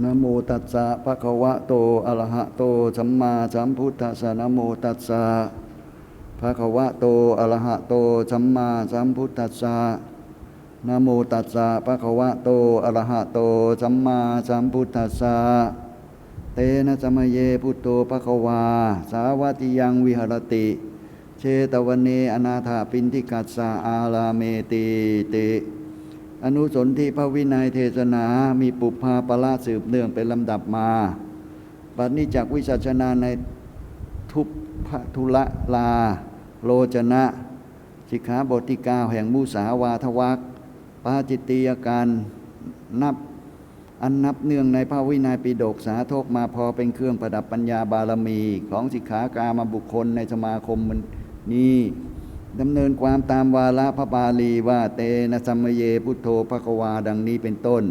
นะโมตัสสะภะคะวะโตอะระหะโตสัมมาสัมพุทธัสสะนะโมตัสสะภะคะวะโตอะระหะโตสัมมาสัมพุทธัสสะนะโมตัสสะภะคะวะโตอะระหะโตสัมมาสัมพุทธัสสะเตนะสมเยพุทโธภะคะวา สาวัติยังวิหรติ เชตวันเนอนาถาปินทิกัสสะอาลาเมติติ อนุสนธิพระวินัยเทศนา มีปุพพาปละสืบเนื่องเป็นลำดับมาบัดนี้จากวิสัชนาในทุพพทุละลา โลจนะสิกขาบทที่เก้าแห่งมุสาวาทวักปาจิตติยการนับอันนับเนื่องในพระวินัยปิฎกสาธกมาพอเป็นเครื่องประดับปัญญาบารมี ของสิกขากามาบุคคลในสมาคมนี้ ดำเนินความตามวาระพระบาลีว่าเตนะสัมเยพุทโธภควาดังนี้เป็นต้น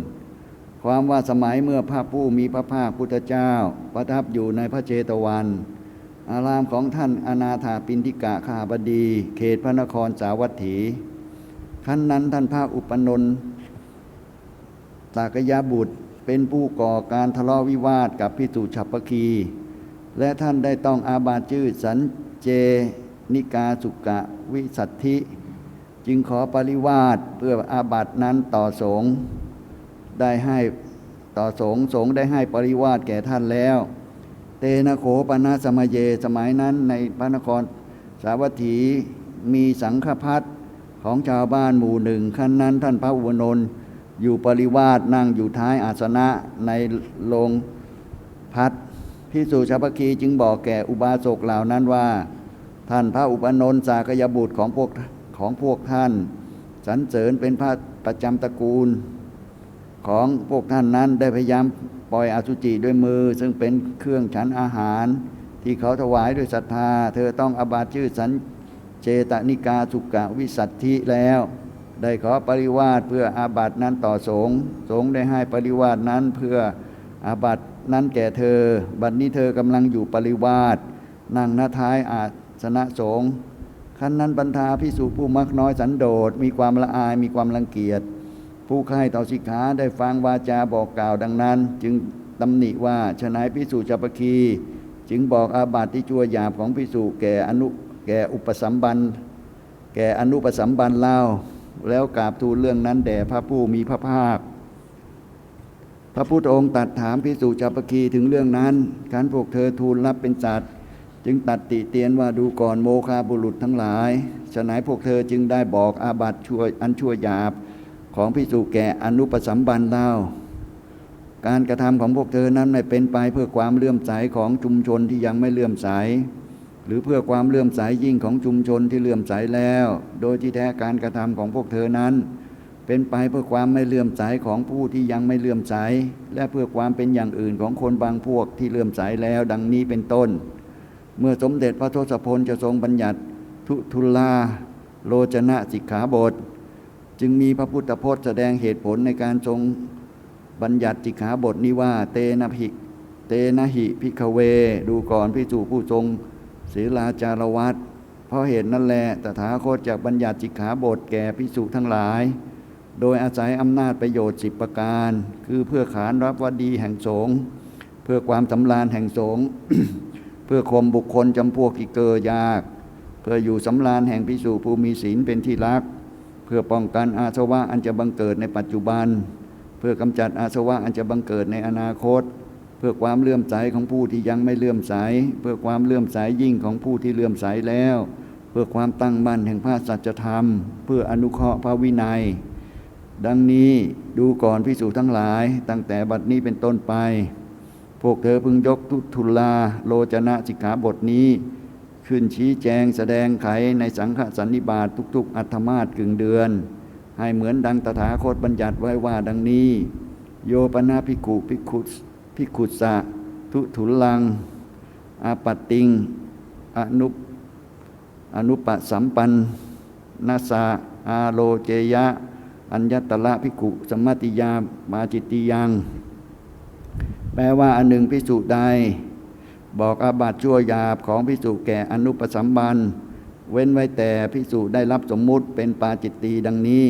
ความว่าสมัยเมื่อพระผู้มีพระภาคพุทธเจ้า ประทับอยู่ในพระเจตวัน อารามของท่านอนาถาปินทิกะขาบดี เขตพระนครสาวัตถีขั้นนั้นท่านพระอุปนนท์ตากยาบุตรเป็นผู้ก่อการทะเลาะวิวาทกับพิสุฉัพพคี และท่านได้ต้องอาบาตชื่อสันเจ นิกาสุกะวิสัทธิ จึงขอปริวาสเพื่ออาบัตินั้นต่อสงฆ์ได้ให้ต่อสงฆ์สงฆ์ได้ให้ปริวาสแก่ท่านแล้ว เตนะโขปนาสมเยสมัยนั้นในพระนครสาวัตถีมีสังฆพัฒของชาวบ้านหมู่หนึ่งขั้นนั้นท่านพระอุวนนท์อยู่ปริวาสนั่งอยู่ท้ายอาสนะในโรงพัดพิสุชาพคีจึงบอกแก่อุบาสกเหล่านั้นว่า ท่านพระอุปนนท์สากยบุตรของพวกของพวกท่านสรรเสริญเป็นพระประจำตระกูล ของพวกท่านนั้นได้พยายามปล่อยอสุจิด้วยมือ ซึ่งเป็นเครื่องฉันอาหาร ที่เขาถวายด้วยศรัทธา เธอต้องอาบัติชื่อสันเจตนิกาสุกะวิสัทธิแล้ว ได้ขอปริวาสเพื่ออาบัตินั้นต่อสงฆ์สงฆ์ได้ให้ปริวาสนั้นเพื่ออาบัตินั้นแก่เธอ บัดนี้เธอกำลังอยู่ปริวาสนั่งหน้าท้ายอา สนะสงฆ์ขั้นนั้นบรรทาพิสุผู้มักน้อยสันโดษมีความละอายมีความรังเกียจ ผู้ใคร่ต่อสิกขาได้ฟังวาจาบอกกล่าวดังนั้น จึงตำหนิว่าชนายพิสุจัปคี จึงบอกอาบัติที่ชั่วหยาบของพิสุแก่อนุแก่อุปสัมบันแก่อนุปสัมบันเล่าแล้วกราบทูลเรื่องนั้นแด่พระผู้มีพระภาค พระพุทธองค์ตรัดถามพิสุจัปคีถึงเรื่องนั้นขันพวกเธอทูลรับเป็นจัด จึงตัดติเตียนว่าดูก่อนโมคาบุรุษทั้งหลายฉะไหนพวกเธอจึงได้บอกอาบัติชั่วอันชั่วหยาบของพิสุแก่อนุปสัมบันเล่า การกระทำของพวกเธอนั้นไม่เป็นไปเพื่อความเลื่อมใสของชุมชนที่ยังไม่เลื่อมใส หรือเพื่อความเลื่อมใสยิ่งของชุมชนที่เลื่อมใสแล้ว โดยที่แท้การกระทำของพวกเธอนั้น เป็นไปเพื่อความไม่เลื่อมใสของผู้ที่ยังไม่เลื่อมใส และเพื่อความเป็นอย่างอื่นของคนบางพวกที่เลื่อมใสแล้ว ดังนี้เป็นต้น เมื่อสมเด็จพระทศพลจะทรงบัญญัติทุทุลาโลจนะสิกขาบท จึงมีพระพุทธพจน์แสดงเหตุผลในการทรงบัญญัติสิกขาบทนี้ว่า เตนะภิเตนะหิพิกเว ดูก่อนพิจูผู้ทรงศีลาจารวัตเพราะเหตุนั่นแหละตถาคตจากบัญญัติสิกขาบทแก่พิสุทั้งหลาย โดยอาศัยอำนาจประโยชน์สิบประการ คือเพื่อขานรับวดีแห่งสงเพื่อความสำราญแห่งสง พื่อข่มบุคคลจำพวกที่เกอยาก เพื่ออยู่สำราญแห่งพิสูผู้มีศีลเป็นที่รัก เพื่อป้องกันอาสวะอันจะบังเกิดในปัจจุบัน เพื่อกำจัดอาสวะอันจะบังเกิดในอนาคต เพื่อความเลื่อมใสของผู้ที่ยังไม่เลื่อมใส เพื่อความเลื่อมใสยิ่งของผู้ที่เลื่อมใสแล้ว เพื่อความตั้งมั่นแห่งพระสัจธรรม เพื่ออนุเคราะห์พระวินัย ดังนี้ดูก่อนพิสูจทั้งหลาย ตั้งแต่บัดนี้เป็นต้นไป พวกเธอพึงยกทุทุลาโลจนะสิกขาบทนี้ ขึ้นชี้แจงแสดงไขในสังฆสันนิบาตทุก ๆ อัตมาตกึ่งเดือน ให้เหมือนดังตถาคตบัญญัติไว้ว่าดังนี้ โยปนาภิกุภิกขุสภิกขุสะทุทุลังอาปตติงอนุอนุปสัมปันนาสาอาโลเจยะ อัญญตละภิกขุสมมติยามาจิตติยัง แปลว่าอันหนึ่งพิสุใด บอกอาบัติชั่วยาบของพิสุแก่อนุปสัมบัน เว้นไว้แต่พิสุได้รับสมมุติเป็นปาจิตตีดังนี้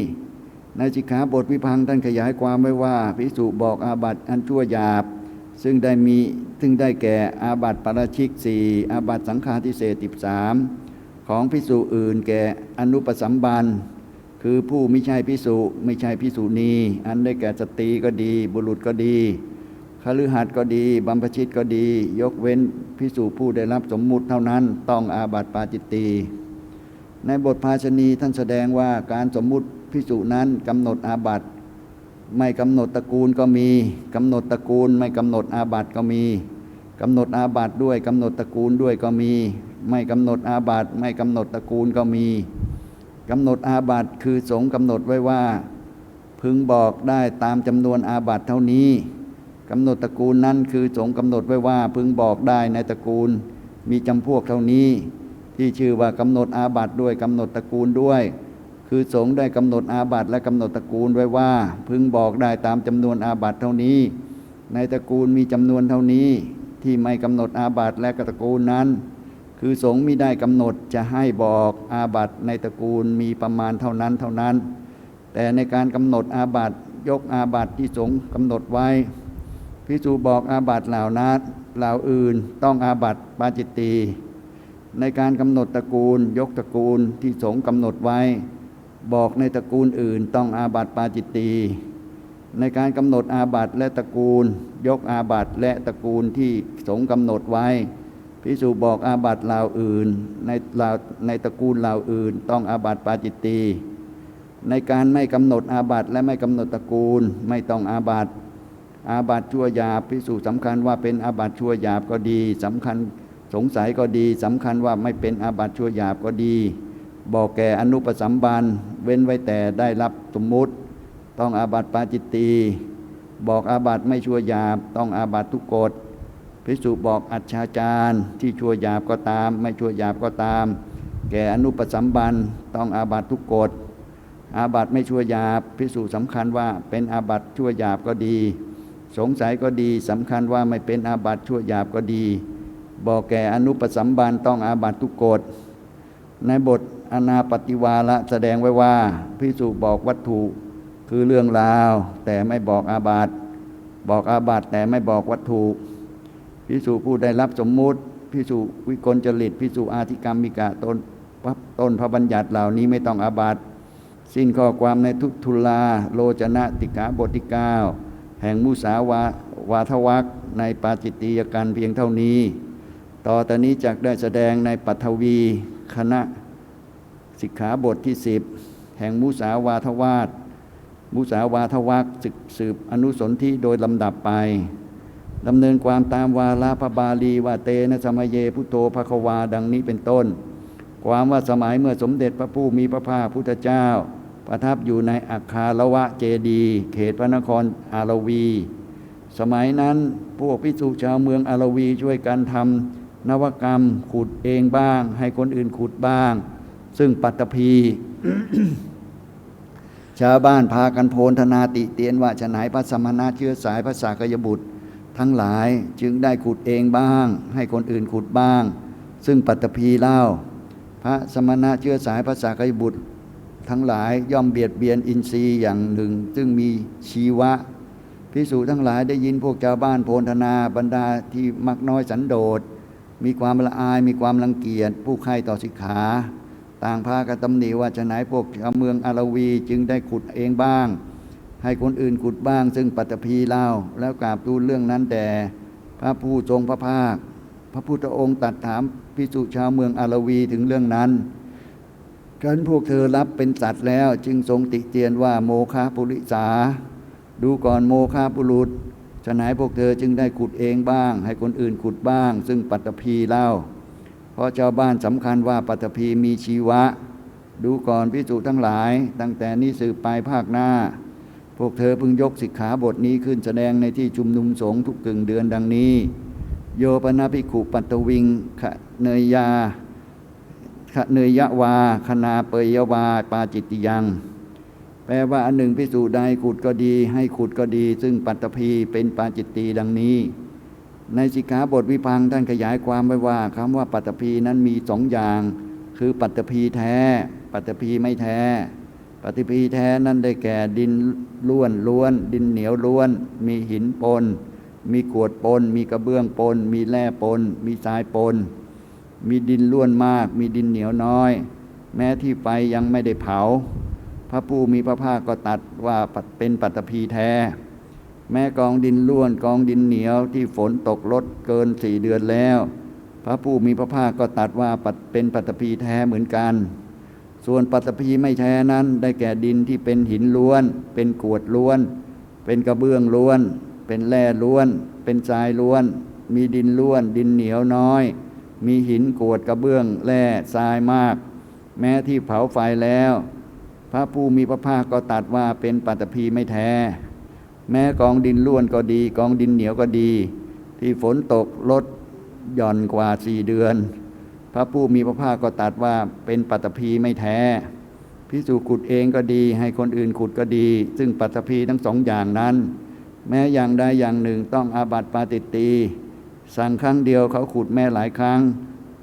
ในสิกขาบทวิพังท่านขยายความไว้ว่าพิสุบอกอาบัติอันชั่วยาบ ซึ่งได้มีซึ่งได้แก่อาบัติปาราชิกสี่อาบัติสังฆาทิเศติบสามของพิสุอื่นแก่อนุปสัมบันคือผู้ไม่ใช่พิสุไม่ใช่พิสุณีอันได้แก่สตรีก็ดี บุรุษก็ดี คฤหัสถ์ก็ดีบัมพชิตก็ดี ยกเว้นพิสุผู้ได้รับสมมุติเท่านั้นต้องอาบัติปาจิตตีในบทภาชณีท่านแสดงว่าการสมมุติพิสุนั้นกำหนดอาบัติไม่กำหนดตระกูลก็มีกำหนดตระกูล ไม่กำหนดอาบัติก็มีกำหนดอาบัติด้วยกำหนดตระกูลด้วยก็มี ไม่กำหนดอาบัติไม่กำหนดตระกูลก็มีกำหนดอาบัติคือสงฆ์กำหนดไว้ว่า พึงบอกได้ตามจำนวนอาบัติเท่านี้ กำหนดตระกูลนั้นคือสงกำหนดไว้ว่าพึงบอกได้ในตระกูล มีจำพวกเท่านี้ ที่ชื่อว่ากำหนดอาบัตด้วยกำหนดตระกูลด้วย คือสงได้กำหนดอาบัตและกำหนดตระกูลไว้ว่า พึงบอกได้ตามจำนวนอาบัตเท่านี้ ในตระกูลมีจำนวนเท่านี้ ที่ไม่กำหนดอาบัตและตระกูลนั้น คือสงมิได้กำหนดจะให้บอกอาบัตในตระกูลมีประมาณเท่านั้นเท่านั้น แต่ในการกำหนดอาบัตยกอาบัตที่สงกำหนดไว้ พิสูบอกอาบัตเหล่านั้นเหล่าอื่นต้องอาบัตปาจิตตีในการกำหนดตระกูล ยกตระกูลที่สงกำหนดไว้ บอกในตระกูลอื่นต้องอาบัตปาจิตตีในการกำหนดอาบัตและตระกูล ยกอาบัตและตระกูลที่สงกำหนดไว้พิสูบอกอาบัตเหล่าอื่นในเหล่าในตระกูลเหล่าอื่น ต้องอาบัตปาจิตตีในการไม่กำหนดอาบัตและไม่กำหนดตระกูลไม่ต้องอาบัติ อาบัติชั่วหยาบพิสูจน์สำคัญว่าเป็นอาบัติชั่วหยาบก็ดีสำคัญสงสัยก็ดีสำคัญว่าไม่เป็นอาบัติชั่วหยาบก็ดี บอกแก่อนุปสัมบันเว้นไว้แต่ได้รับสมมุติ ต้องอาบัติปาจิตตีบอกอาบัติไม่ชั่วหยาบ ต้องอาบัติทุกกฎพิสุบอกอัจฉาจารที่ชั่วหยาบก็ตาม ไม่ชั่วหยาบก็ตาม แก่อนุปสัมบันต้องอาบัติทุกกฎอาบัติไม่ชั่วหยาบพิสูจน์สำคัญว่าเป็นอาบัติชั่วหยาบก็ดี สงสัยก็ดีสำคัญว่าไม่เป็นอาบัติชั่วหยาบก็ดี บอกแก่อนุปสัมบันต้องอาบัติทุกกฎในบทอนาปฏิวาละแสดงไว้ว่าพิสุบอกวัตถุคือเรื่องราว แต่ไม่บอกอาบัติบอกอาบัติแต่ไม่บอกวัตถุพิสุผู้ได้รับสมมุติพิสุวิกลจริตพิสุอาธิกรรมมิกะตนต้นพระบัญญัติเหล่านี้ไม่ต้องอาบัติสิ้นข้อความในทุตทุลาโลจนะติกาบทที่เก้า แห่งมุสาวาวาทวักในปาจิตติยกันเพียงเท่านี้ ต่อตอนนี้จักได้แสดงในปัทวีคณะสิกขาบทที่สิบแห่งมุสาวาทวาทมุสาวาทวักสืบอนุสนธิโดยลำดับไปดำเนินความตามวาลาพระบาลีวาเตนะสมยเยพุโธภควาดังนี้เป็นต้น ความว่าสมัยเมื่อสมเด็จพระผู้มีพระภาคพุทธเจ้า ประทับอยู่ในอัคคาละวะเจดี เขตพระนครอารวี สมัยนั้นพวกพิสุชาวเมืองอารวีช่วยกันทำนวกรรมขุดเองบ้าง ให้คนอื่นขุดบ้าง ซึ่งปัตตภีชาวบ้านพากันโพลธนาติเตียนว่าจะไหนพระสมณะเชื้อสายพระสากยบุตร ทั้งหลายจึงได้ขุดเองบ้าง ให้คนอื่นขุดบ้าง ซึ่งปัตตภีเล่า พระสมณะเชื้อสายพระสากยบุตร ทั้งหลายย่อมเบียดเบียนอินทรีย์อย่างหนึ่ง ซึ่งมีชีวะพิสูจทั้งหลายได้ยินพวกชาวบ้านโพลธนาบรรดาที่มักน้อยสันโดษ มีความละอายมีความรังเกียจผู้ใคร่ต่อสิกขา ต่างพากันตำหนิว่าจะไหนพวกชาวเมืองอารวีจึงได้ขุดเองบ้าง ให้คนอื่นขุดบ้าง ซึ่งปัตตภีเล่าแล้วกราบทูลเรื่องนั้นแต่พระผู้ทรงพระภาค พระพุทธองค์ตัดถามพิสุชาวเมืองอารวีถึงเรื่องนั้น ครั้นพวกเธอรับเป็นสัตว์แล้ว จึงทรงติเตียนว่าโมคาปุริสา ดูก่อนโมคาปุรุษฉะไหนพวกเธอจึงได้ขุดเองบ้าง ให้คนอื่นขุดบ้าง ซึ่งปัตตภีเล่า เพราะชาวบ้านสำคัญว่าปัตตภีมีชีวะ ดูก่อนพิจุทั้งหลาย ตั้งแต่นี้สืบไปภาคหน้า พวกเธอพึงยกสิกขาบทนี้ขึ้นแสดงในที่ชุมนุมสงฆ์ทุกกึ่งเดือนดังนี้ โยปนาภิกขุปัตตวิงเนยยา เนยยะวา คณาเปยยวา ปาจิตติยัง แปลว่าอันหนึ่งพิสูจน์ใดขุดก็ดี ให้ขุดก็ดี ซึ่งปัตตภีเป็นปาจิตตีดังนี้ ในสิกขาบทวิพังท่านขยายความไว้ว่าคำว่าปัตตภีนั้นมีสองอย่าง คือปัตตภีแท้ ปัตตภีไม่แท้ปฏิพีแท้นั้นได้แก่ดินล้วนล้วน ดินเหนียวล้วน มีหินปน มีกวดปน มีกระเบื้องปน มีแร่ปน มีทรายปน มีดินล้วนมาก มีดินเหนียวน้อย แม้ที่ไฟยังไม่ได้เผา พระผู้มีพระภาคก็ตัดว่าเป็นปัตตภีแท้ แม้กองดินล้วนกองดินเหนียวที่ฝนตกลดเกินสี่เดือนแล้ว พระผู้มีพระภาคก็ตัดว่าปัดเป็นปัตตภีแท้เหมือนกัน ส่วนปัตตภีไม่แท้นั้นได้แก่ดินที่เป็นหินล้วน เป็นกรวดล้วน เป็นกระเบื้องล้วน เป็นแร่ล้วน เป็นทรายล้วน มีดินล้วน ดินเหนียวน้อย มีหินกวดกระเบื้องแร่ทรายมาก แม้ที่เผาไฟแล้ว พระผู้มีพระภาคก็ตัดว่าเป็นปัตภีไม่แท้ แม้กองดินล้วนก็ดี กองดินเหนียวก็ดี ที่ฝนตกลดหย่อนกว่าสี่เดือน พระผู้มีพระภาคก็ตัดว่าเป็นปัตภีไม่แท้พิสูจขุดเองก็ดีให้คนอื่นขุดก็ดี ซึ่งปัตภีทั้งสองอย่างนั้น แม้อย่างใดอย่างหนึ่งต้องอาบัติปาจิตี สั่งครั้งเดียวเขาขุดแม่หลายครั้ง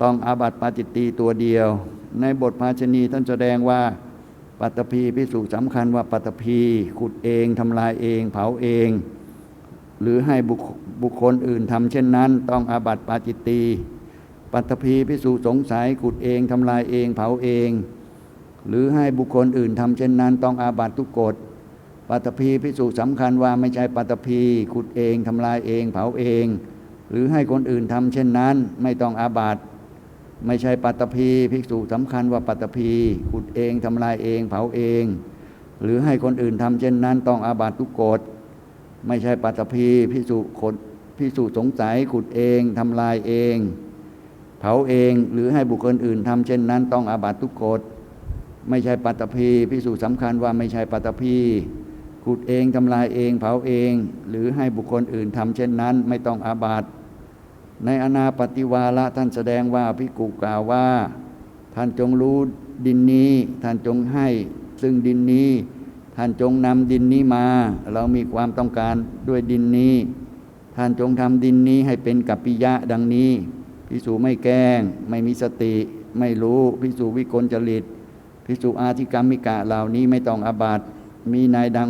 ต้องอาบัติปาจิตตีตัวเดียว ในบทภาชนีท่านแสดงว่าปัตตภีพิสูจน์สำคัญว่าปัตตภีขุดเองทำลายเองเผาเอง หรือให้บุคบุคคลอื่นทำเช่นนั้น ต้องอาบัติปาจิตตีปัตตภีพิสูจน์สงสัยขุดเองทำลายเองเผาเอง หรือให้บุคคลอื่นทำเช่นนั้น ต้องอาบัติทุกกฎปัตตภีพิสูจน์สำคัญว่าไม่ใช่ปัตตภีขุดเองทำลายเองเผาเอง หรือให้คนอื่นทำเช่นนั้น ไม่ต้องอาบัติไม่ใช่ปัตตภีภิกษุสำคัญว่าปัตตภีขุดเองทำลายเอง เผาเอง หรือให้คนอื่นทำเช่นนั้น ต้องอาบัติทุกกฎไม่ใช่ปัตตภีภิกษุคนภิกษุสงสัยขุดเองทำลายเอง เผาเองหรือให้บุคคลอื่นทำเช่นนั้น ต้องอาบัติทุกกฎไม่ใช่ปัตตภีภิกษุสำคัญว่าไม่ใช่ปัตตภีขุดเองทำลายเอง เผาเอง หรือให้บุคคลอื่นทำเช่นนั้น ไม่ต้องอาบัติ ในอนาปฏิวาระท่านแสดงว่าพิกุกล่าวว่า ท่านจงรู้ดินนี้ ท่านจงให้ ซึ่งดินนี้ ท่านจงนำดินนี้มา เรามีความต้องการด้วยดินนี้ ท่านจงทำดินนี้ให้เป็นกัปปิยะดังนี้พิสูไม่แกล้ง ไม่มีสติ ไม่รู้พิสูวิกลจริตพิสูอาธิกรรมิกะเหล่านี้ไม่ต้องอาบัติมีนายดัง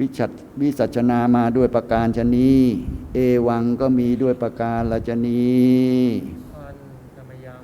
วิชัดวิสัชนามาด้วยประการชนี เอวังก็มีด้วยประการละชนี